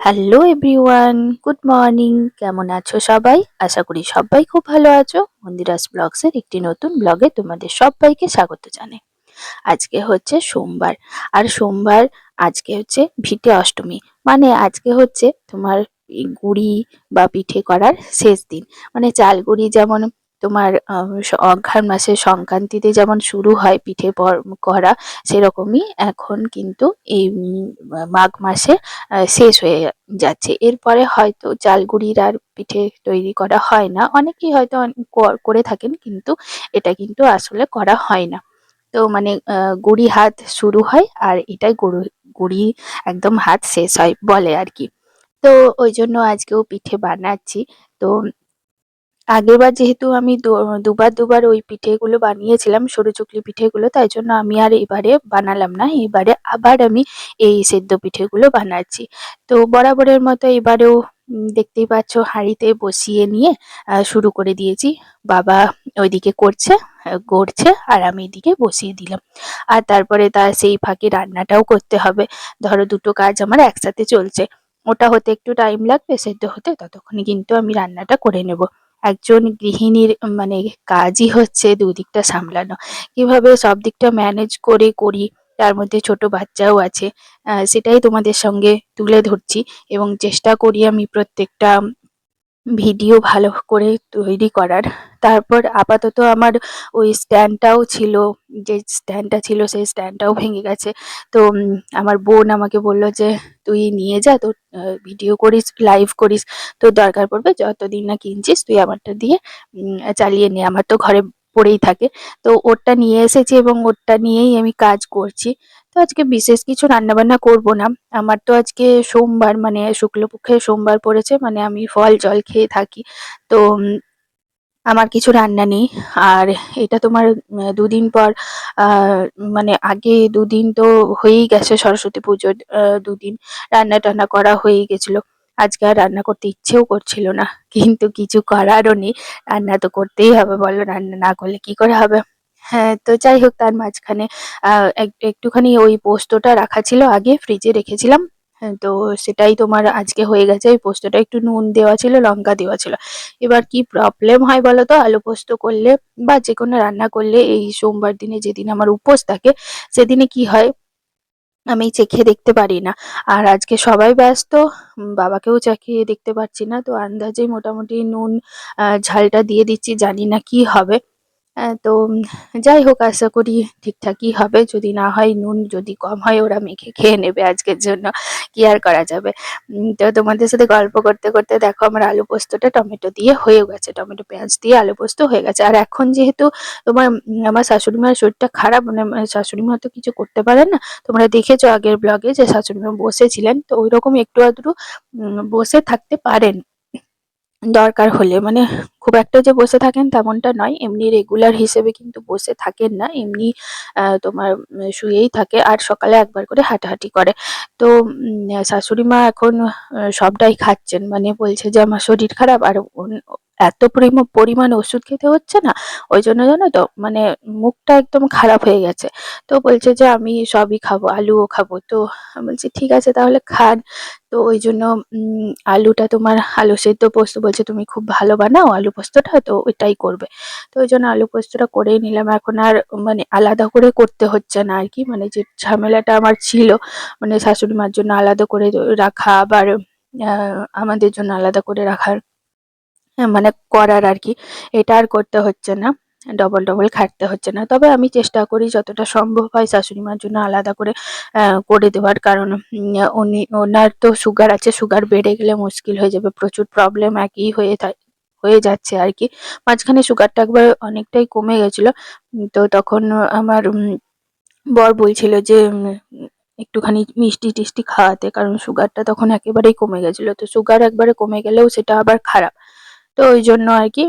Hello everyone good morning কেমন আছো সবাই? আশা করি সবাই খুব ভালো আছো। মন্দিরাস ব্লগসের একটি নতুন ব্লগে তোমাদের সবাইকে স্বাগত জানাই। আজকে হচ্ছে সোমবার। আর সোমবার আজকে হচ্ছে ভিটে অষ্টমী। মানে আজকে হচ্ছে তোমার গুড়ি বা পিঠে করার শেষ দিন। মানে চাল গুড়ি যেমন তোমার অঘ্রাণ মাসের সংক্রান্তিতে যেমন শুরু হয় পিঠে করা, সেরকমই এখন কিন্তু এই মাঘ মাসে শেষ হয়ে যাচ্ছে। এরপরে হয়তো চালগুড়ির আর পিঠে তৈরি করা হয় না। অনেকেই হয়তো করে থাকেন কিন্তু এটা কিন্তু আসলে করা হয় না। তো মানে গুড়ি হাত শুরু হয় আর এটাই গুরু গুড়ি একদম হাত শেষ হয় বলে আর কি। তো ওই জন্য আজকেও পিঠে বানাচ্ছি। তো আগেরবার যেহেতু আমি দুবার দুবার ওই পিঠেগুলো বানিয়েছিলাম, সরু চুকলি পিঠেগুলো, তাই জন্য আমি আর এবারে বানালাম না। এবারে আবার আমি এই সেদ্ধ পিঠেগুলো বানাচ্ছি। তো বরাবরের মতো এবারেও দেখতেই পাচ্ছ হাঁড়িতে বসিয়ে নিয়ে শুরু করে দিয়েছি। বাবা ওইদিকে করছে গড়ছে আর আমি এদিকে বসিয়ে দিলাম। আর তারপরে তার সেই ফাঁকে রান্নাটাও করতে হবে। ধরো দুটো কাজ আমার একসাথে চলছে। ওটা হতে একটু টাইম লাগবে, সেদ্ধ হতে, ততক্ষণে কিন্তু আমি রান্নাটা করে নেব। একজন গৃহিণীর মানে কাজই হচ্ছে দুদিকটা সামলানো। কীভাবে সব দিকটা ম্যানেজ করে করি, তার মধ্যে ছোট বাচ্চাও আছে সেটাই তোমাদের সঙ্গে তুলে ধরছি এবং চেষ্টা করি আমি প্রত্যেকটা ভিডিও ভালো করে তৈরি করার। তারপর আপাতত আমার ওই স্ট্যান্ডটাও ছিল, যে স্ট্যান্ডটা ছিল সেই স্ট্যান্ডটাও ভেঙে গেছে। তো আমার বোন আমাকে বলল যে, তুই নিয়ে যা, তোর ভিডিও করিস, লাইভ করিস। তোর দরকার পড়বে, যতদিন না কিনছিস, তুই আমারটা দিয়ে চালিয়ে নে। আমার তো ঘরে পড়েই থাকে। তো ওরটা নিয়ে এসেছি এবং ওরটা নিয়েই আমি কাজ করছি। তো আজকে বিশেষ কিছু রান্নাবান্না করব না। আমার তো আজকে সোমবার মানে শুক্লপক্ষে সোমবার পড়েছে মানে আমি ফল, জল খেয়ে থাকি। তো আমার কিছু রান্না নেই। আর এটা তোমার দুদিন পর মানে আগে দুদিন তো হয়েই গেছে সরস্বতী পুজোর দুদিন রান্না টান্না করা হয়েই গেছিল। আজকে আর রান্না করতে ইচ্ছেও করছিল না, কিন্তু কিছু করারও নেই। রান্না তো করতেই হবে, বলো রান্না না করলে কি করে হবে? হ্যাঁ তো যাই হোক তার মাঝখানে এক- একটুখানি ওই পোস্তটা রাখা ছিল আগে ফ্রিজে রেখেছিলাম। হ্যাঁ, তো সেটাই তোমার আজকে হয়ে গেছে। ওই পোস্তটা একটু নুন দেওয়া ছিল লঙ্কা দেওয়া ছিল। এবার কি প্রবলেম হয় বলো তো? আলু পোস্ত করলে বা যে কোনো রান্না করলে এই সোমবার দিনে যেদিন আমার উপোস থাকে সেদিনে কি হয়? আমি চেখে দেখতে পারি না। আর আজকে সবাই ব্যস্ত বাবাকেও চেখে দেখতে পারছি না। তো আন্দাজে মোটামুটি নুন ঝালটা দিয়ে দিচ্ছি জানি না কি হবে। তো যাই হোক, আশা করি ঠিকঠাকই হবে। যদি না হয়, নুন যদি কম হয়, ওরা মেখে খেয়ে নেবে আজকের জন্য। কি আর করা যাবে? তো তোমাদের সাথে গল্প করতে করতে দেখো, আমার আলু পোস্তটা টমেটো দিয়ে হয়ে গেছে। টমেটো, পেঁয়াজ দিয়ে আলু পোস্ত হয়ে গেছে। আর এখন যেহেতু তোমার আমার শাশুড়ি মায়ের শরীরটা খারাপ মানে শাশুড়ি মা তো কিছু করতে পারেন না। তোমরা দেখেছ আগের ব্লগে যে শাশুড়ি মা বসেছিলেন, তো ওইরকম একটু আধটু বসে থাকতে পারেন। দরকার হলে মানে খুব একটা যে বসে থাকেন তেমনটা নয়। এমনি রেগুলার হিসেবে কিন্তু বসে থাকেন না। এমনি তোমার শুয়েই থাকে আর সকালে একবার করে হাঁটাহাঁটি করে। তো শাশুড়ি মা এখন সবটাই খাচ্ছেন। মানে বলছে যে আমার শরীর খারাপ আর এত পরিম- পরিমাণ ওষুধ খেতে হচ্ছে না। ওই জন্য জানো তো মানে মুখটা একদম খারাপ হয়ে গেছে। তো বলছে যে আমি সবই খাব, আলুও খাব। তো বলছি, ঠিক আছে, তাহলে খান। তো ওই জন্য আলুটা তোমার আলু সেদ্ধ পোস্ত বলছে, তুমি খুব ভালো বানাও। আলু পোস্তটা, তো ওইটাই করবে। তো ওই জন্য আলু পোস্তটা করেই নিলাম। এখন আর মানে আলাদা করে করতে হচ্ছে না আর কি। মানে যে ঝামেলাটা আমার ছিল মানে শাশুড়ি মার জন্য আলাদা করে রাখা আবার আমাদের জন্য আলাদা করে রাখার মানে করার আর কি। এটা আর করতে হচ্ছে না। ডবল ডবল খাটতে হচ্ছে না। তবে আমি চেষ্টা করি যতটা সম্ভব হয় শাশুড়ি মার জন্য আলাদা করে করে দেওয়ার। কারণ উনি, ওনার তো সুগার আছে সুগার বেড়ে গেলে মুশকিল হয়ে যাবে। প্রচুর প্রবলেম একই হয়ে হয়ে যাচ্ছে আর কি মাঝখানে সুগারটা একবার অনেকটাই কমে গেছিল। তো তখন আমার বর বলছিল যে একটুখানি মিষ্টি টিষ্টি খাওয়াতে, কারণ সুগারটা তখন একেবারেই কমে গেছিল। তো সুগার একবারে কমে গেলেও সেটা আবার খারাপ। তো ওই জন্য আর কি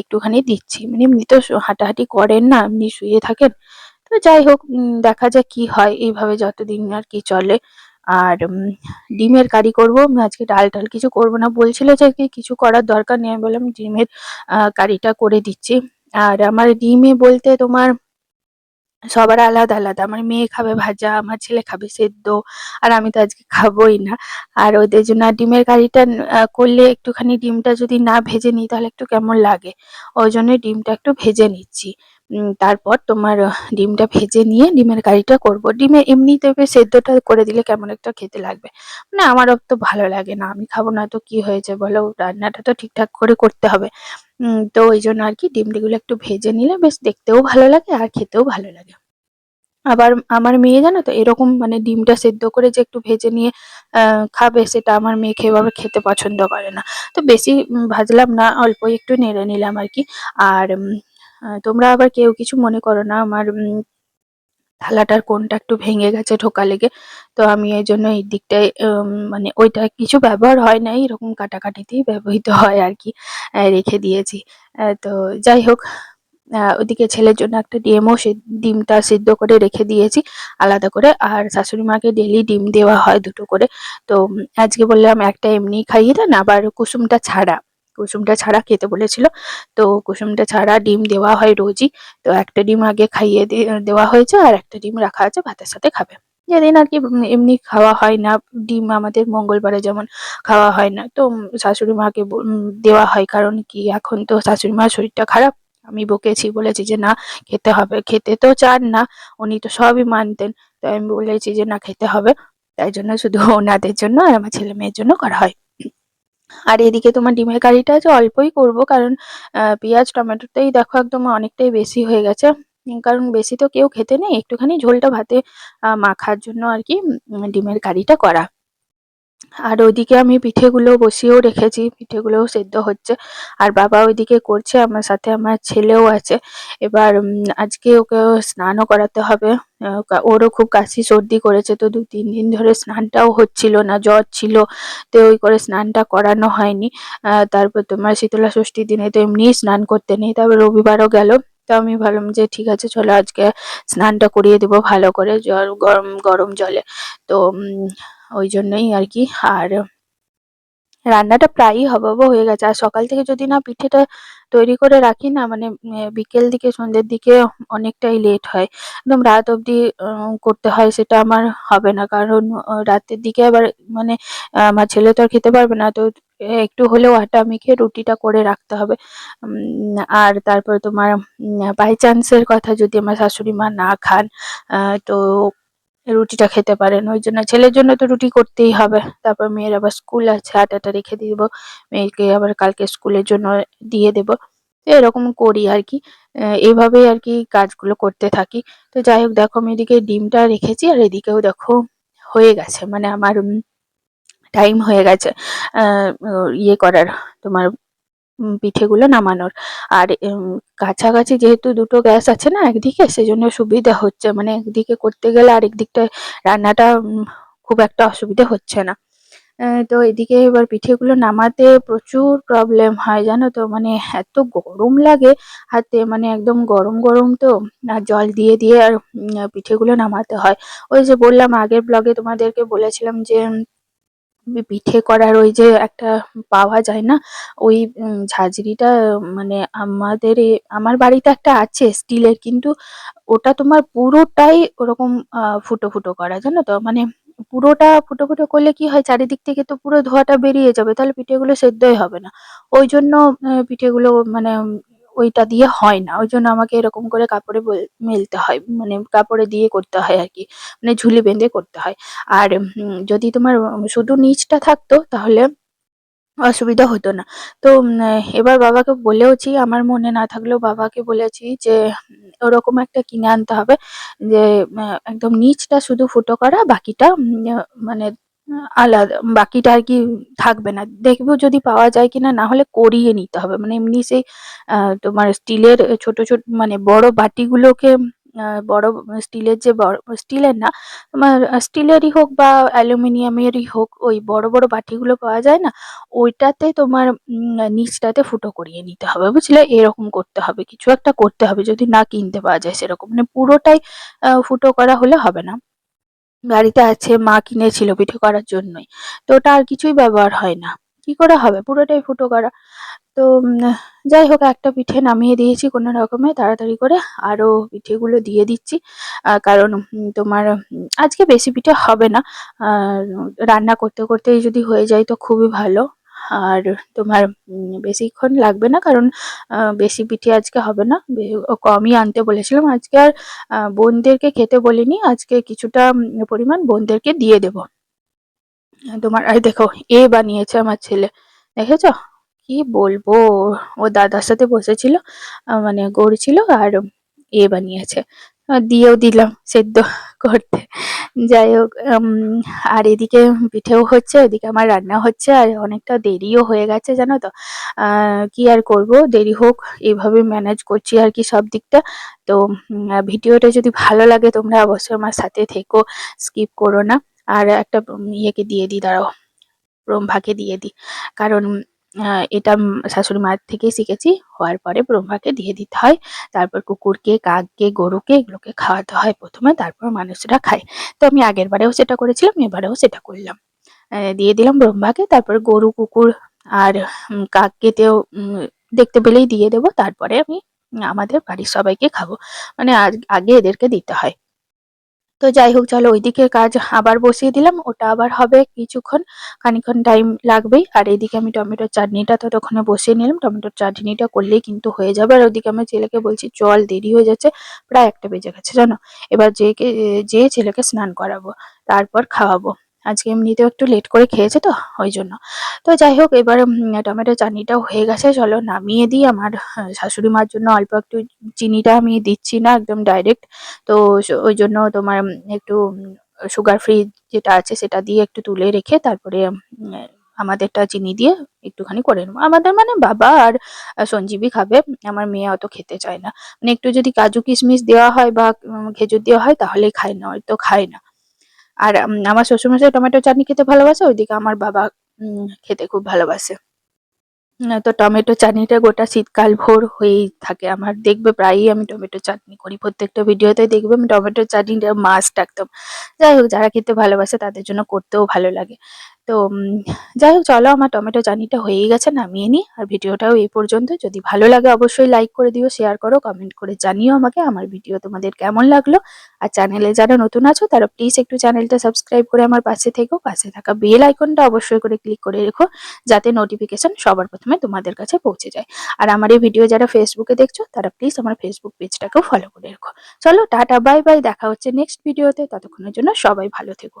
একটুখানি দিচ্ছি। মানে এমনি তো হাঁটাহাঁটি করেন না, এমনি শুয়ে থাকেন। তো যাই হোক দেখা যাক কি হয়। এইভাবে যতদিন আর কি চলে। আর ডিমের কারি করব। আজকে ডাল টাল কিছু করব না। বলছিল যে কিছু করার দরকার নেই। আমি বললাম ডিমের কারিটা করে দিচ্ছি। আর আমার ডিমে বলতে তোমার সবার আলাদা আলাদা। আমার মেয়ে খাবে ভাজা, আমার ছেলে খাবে সেদ্ধ, আর আমি তো আজকে খাবোই না। আর ওদের জন্য ডিমের কারিটা করলে একটুখানি ডিমটা যদি না ভেজে নিই তাহলে একটু কেমন লাগে? ওই জন্যই ডিমটা একটু ভেজে নিচ্ছি। তারপর তোমার ডিমটা ভেজে নিয়ে ডিমের কারিটা করব। ডিমে এমনিতে বেশ সেদ্ধটা করে দিলে কেমন একটা খেতে লাগবে। মানে আমারও তো ভালো লাগে না, আমি খাব না তো কি হয়েছে বলো? রান্নাটা তো ঠিকঠাক করে করতে হবে। তো ওই জন্য আর কি ডিমটিগুলো একটু ভেজে নিলে বেশ দেখতেও ভালো লাগে আর খেতেও ভালো লাগে। আবার আমার মেয়ে জানো তো, এরকম মানে ডিমটা সেদ্ধ করে যে একটু ভেজে নিয়ে খাবে সেটা আমার মেয়ে এভাবে খেতে পছন্দ করে না। তো বেশি ভাজলাম না, অল্পই একটু নেড়ে নিলাম আর কি। আর তোমরা আবার কেউ কিছু মনে করো না, আমার থালাটার কোনটা একটু ভেঙে গেছে, ঢোকা লেগে। তো আমি এই জন্য এই দিকটায় মানে ওইটা কিছু ব্যবহার হয় না এরকম কাটাকাটিতেই ব্যবহৃত হয় আর কি রেখে দিয়েছি। তো যাই হোক ওদিকে ছেলের জন্য একটা ডিমও সে, ডিমটা সিদ্ধ করে রেখে দিয়েছি আলাদা করে, আর শাশুড়ি মাকে ডেলি ডিম দেওয়া হয় দুটো করে। তো আজকে বললাম একটা এমনি খাইয়ে দেন, আবার কুসুমটা ছাড়া। কুসুমটা ছাড়া খেতে বলেছিল। তো কুসুমটা ছাড়া ডিম দেওয়া হয় রোজই। তো একটা ডিম আগে খাইয়ে দেওয়া হয়েছে আর একটা ডিম রাখা আছে, ভাতের সাথে খাবে। যেদিন আর কি এমনি খাওয়া হয় না, ডিম আমাদের মঙ্গলবারে যেমন খাওয়া হয় না, তো শাশুড়ি মাকে দেওয়া হয়। কারণ কি, এখন তো শাশুড়ি মার শরীরটা খারাপ। আমি বকেছি, বলেছি যে না, খেতে হবে। খেতে তো চান না, উনি তো সবই মানতেন। তো আমি বলেছি যে না, খেতে হবে। তাই জন্য শুধু ওনাদের জন্য আর আমার ছেলে মেয়ের জন্য করা হয়। আর এদিকে তোমার ডিমের কারিটা আছে অল্পই করব, কারণ পেঁয়াজ টমেটোটাই দেখো একদম অনেকটাই বেশি হয়ে গেছে। কারণ বেশি তো কেউ খেতে নেই, একটুখানি ঝোলটা ভাতে মাখার জন্য আর কি ডিমের কারিটা করা। আর ওইদিকে আমি পিঠেগুলো বসিয়েও রেখেছি, পিঠেগুলোও সেদ্ধ হচ্ছে। আর বাবা ওইদিকে করছে, আমার সাথে আমার ছেলেও আছে। এবার আজকে ওকে স্নানও করাতে হবে। ওরও খুব কাশি, সর্দি করেছে। তো দু, তিন দিন ধরে স্নানটাও হচ্ছিল না, জ্বর ছিল। তো ওই করে স্নানটা করানো হয়নি। তারপর তোমার শীতলা ষষ্ঠীর দিনে তো এমনিই স্নান করতে নেই। তারপর রবিবারও গেল। তো আমি ভাবলাম যে ঠিক আছে, চলো আজকে স্নানটা করিয়ে দেবো ভালো করে জল গরম গরম জলে। তো ওই জন্যই আর কি। আর রান্নাটা প্রায়ই হবাবো হয়ে গেছে। আর সকাল থেকে যদি না পিঠেটা তৈরি করে রাখি না মানে বিকেল দিকে, সন্ধ্যের দিকে অনেকটাই লেট হয়। একদম রাত অবধি করতে হয় সেটা আমার হবে না। কারণ রাতের দিকে আবার মানে আমার ছেলে তো আর খেতে পারবে না। তো একটু হলেও আটা মেখে রুটিটা করে রাখতে হবে। আর তারপরে তোমার বাই চান্সের কথা যদি আমার শাশুড়ি মা না খান তো রুটিটা খেতে পারেন। ওই জন্য ছেলের জন্য তো রুটি করতেই হবে। তারপর মেয়ের আবার স্কুল আছে আটাটা রেখে দিব। মেয়েকে আবার কালকে স্কুলের জন্য দিয়ে দেব। তো এরকম করি আর কি। এইভাবেই আর কি কাজগুলো করতে থাকি। তো যাই হোক, দেখো আমি এদিকে ডিমটা রেখেছি আর এদিকেও দেখো হয়ে গেছে। মানে আমার টাইম হয়ে গেছে। ইয়ে করার তোমার পিঠেগুলো নামানোর। আর কাছাকাছি যেহেতু দুটো গ্যাস আছে না একদিকে, সেজন্য সুবিধা হচ্ছে। মানে একদিকে করতে গেলে আর দিকটা রান্নাটা খুব একটা অসুবিধা হচ্ছে না। তো এদিকে এবার পিঠেগুলো নামাতে প্রচুর প্রবলেম হয়, জানো তো? মানে এত গরম লাগে হাতে মানে একদম গরম গরম তো। আর জল দিয়ে দিয়ে আর পিঠেগুলো নামাতে হয়। ওই যে বললাম আগের ব্লগে তোমাদেরকে বলেছিলাম যে পিঠে করার ওই যে একটা পাওয়া যায় না? ওই ঝাঁঝরিটা মানে আমাদের আমার বাড়িতে একটা আছে স্টিলের, কিন্তু ওটা তোমার পুরোটাই ওরকম ফুটো ফুটো করা, জানো তো? মানে পুরোটা ফুটো ফুটো করলে কি হয়? চারিদিক থেকে তো পুরো ধোঁয়াটা বেরিয়ে যাবে, তাহলে পিঠেগুলো সেদ্ধই হবে না। ওই জন্য পিঠেগুলো মানে ওইটা দিয়ে হয় না। ওই জন্য আমাকে এরকম করে কাপড়ে মেলতে হয়। মানে কাপড়ে দিয়ে করতে হয় আর কি। মানে ঝুলি বেঁধে করতে হয়। আর যদি তোমার শুধু নিচটা থাকতো তাহলে অসুবিধা হতো না। তো এবার বাবাকে বলেওছি, আমার মনে না থাকলেও বাবাকে বলেছি যে ওরকম একটা কিনে আনতে হবে। যে একদম নিচটা শুধু ফুটো করা, বাকিটা মানে আলাদা, বাকিটা আর কি থাকবে না। দেখব যদি পাওয়া যায় কিনা, না হলে করিয়ে নিতে হবে। মানে এমনি সেই তোমার স্টিলের ছোট ছোট মানে বড় বাটিগুলোকে বড় স্টিলের যে বড়, স্টিলের না, তোমার স্টিলেরই হোক বা অ্যালুমিনিয়ামেরই হোক, ওই বড় বড় বাটিগুলো পাওয়া যায় না, ওইটাতে তোমার নিচটাতে ফুটো করিয়ে নিতে হবে। বুঝলে? এরকম করতে হবে। কিছু একটা করতে হবে। যদি না কিনতে পাওয়া যায় সেরকম। মানে পুরোটাই ফুটো করা হলে হবে না। বাড়িতে আছে, মা কিনেছিল পিঠে করার জন্যই। তো ওটা আর কিছুই ব্যবহার হয় না। কি করে হবে? পুরোটাই ফুটো করা। তো যাই হোক, একটা পিঠে নামিয়ে দিয়েছি কোনো রকমে, তাড়াতাড়ি করে আরও পিঠেগুলো দিয়ে দিচ্ছি। কারণ তোমার আজকে বেশি পিঠে হবে না। রান্না করতে করতেই যদি হয়ে যায় তো খুবই ভালো। আর তোমার বেশিক্ষণ লাগবে না কারণ বেশি পিঠে আজকে হবে না। কমই আনতে বলেছিলাম। আজকে আর বোনদেরকে খেতে বলিনি। আজকে কিছুটা পরিমাণ বোনদেরকে দিয়ে দেবো। তোমার এই দেখো, এ বানিয়েছে আমার ছেলে। দেখেছ? কি বলব? ও দাদার সাথে বসেছিল মানে গড়ছিল আর এ বানিয়েছে। দিয়েও দিলাম, সেদ্ধ। করতে। যাই হোক আর এদিকে পিঠেও হচ্ছে, ওদিকে আমার রান্না হচ্ছে, আর অনেকটা দেরিও হয়ে গেছে, জানো তো। কি আর করব? দেরি হোক এইভাবে ম্যানেজ করছি আর কি সব দিকটা। তো ভিডিওটা যদি ভালো লাগে, তোমরা অবশ্যই আমার সাথে থেকো স্কিপ করো না। আর একটা ইয়েকে দিয়ে দিই, দাঁড়াও, ব্রহ্মাকে দিয়ে দিই। কারণ এটা শাশুড়ি মায়ের থেকেই শিখেছি। হওয়ার পরে ব্রহ্মাকে দিয়ে দিতে হয়। তারপর কুকুরকে, কাককে, গরুকে এগুলোকে খাওয়াতে হয় প্রথমে। তারপর মানুষরা খায়। তো আমি আগের বারেও সেটা করেছিলাম, এবারেও সেটা করলাম। দিয়ে দিলাম ব্রহ্মাকে। তারপর গরু, কুকুর আর কাককেতেও দেখতে পেলেই দিয়ে দেবো। তারপরে আমি আমাদের বাড়ির সবাইকে খাব। মানে আগে এদেরকে দিতে হয়। তো যাই হোক, চলো ওইদিকে কাজ আবার বসিয়ে দিলাম। ওটা আবার হবে কিছুক্ষণ খানিক্ষণ টাইম লাগবেই। আর এদিকে আমি টমেটোর চাটনিটা তো ওখানে বসিয়ে নিলাম। টমেটোর চাটনিটা করলেই কিন্তু হয়ে যাবে। আর ওইদিকে আমি ছেলেকে বলছি জল দেরি হয়ে যাচ্ছে। প্রায় একটা বেজে গেছে, জানো? এবার যে ছেলেকে স্নান করাবো, তারপর খাওয়াবো। আজকে এমনিতেও একটু লেট করে খেয়েছে তো, ওই জন্য। তো যাই হোক, এবার টমেটো চাটনিটাও হয়ে গেছে, চলো নামিয়ে দিই। আমার শাশুড়ি মার জন্য অল্প একটু চিনিটা আমি দিচ্ছি না একদম ডাইরেক্ট তো ওই জন্য তোমার একটু সুগার ফ্রি যেটা আছে সেটা দিয়ে একটু তুলে রেখে তারপরে আমাদেরটা চিনি দিয়ে একটুখানি করে নেব। আমাদের মানে বাবা আর সঞ্জীবী খাবে, আমার মেয়ে অত খেতে চায় না। মানে একটু যদি কাজু কিশমিশ দেওয়া হয় বা খেজুর দেওয়া হয় তাহলেই খায় না, হয়তো খায় না। আর আমার শ্বশুরমশাই টমেটো চাটনি খেতে ভালোবাসে, ওইদিকে আমার বাবা খেতে খুব ভালোবাসে। তো টমেটো চাটনিটা গোটা শীতকাল ভোর হয়েই থাকে। আমার দেখবে প্রায়ই আমি টমেটো চাটনি করি। প্রত্যেকটা ভিডিওতে দেখবে আমি টমেটো চাটনিটা মাস্ট একদম। যাই হোক, যারা খেতে ভালোবাসে তাদের জন্য করতেও ভালো লাগে। তো যাই হোক চলো আমার টমেটো চাটনিটা হয়েই গেছে, নামিয়ে নিই। আর ভিডিওটাও এই পর্যন্ত। যদি ভালো লাগে, অবশ্যই লাইক করে দিও শেয়ার করো কমেন্ট করে জানিও আমাকে আমার ভিডিও তোমাদের কেমন লাগল। আর চ্যানেলে যারা নতুন আছো, তারা প্লিজ একটু চ্যানেলটা সাবস্ক্রাইব করে আমার পাশে থেকো। পাশে থাকা বেল আইকনটা অবশ্যই করে ক্লিক করে রেখো, যাতে নোটিফিকেশন সবার প্রথমে তোমাদের কাছে পৌঁছে যায়। আর আমার এই ভিডিও যারা ফেসবুকে দেখছ, তারা প্লিজ আমার ফেসবুক পেজটাকেও ফলো করে রেখো। চলো, টাটা বাই বাই দেখা হচ্ছে নেক্সট ভিডিওতে ততক্ষণের জন্য সবাই ভালো থেকো।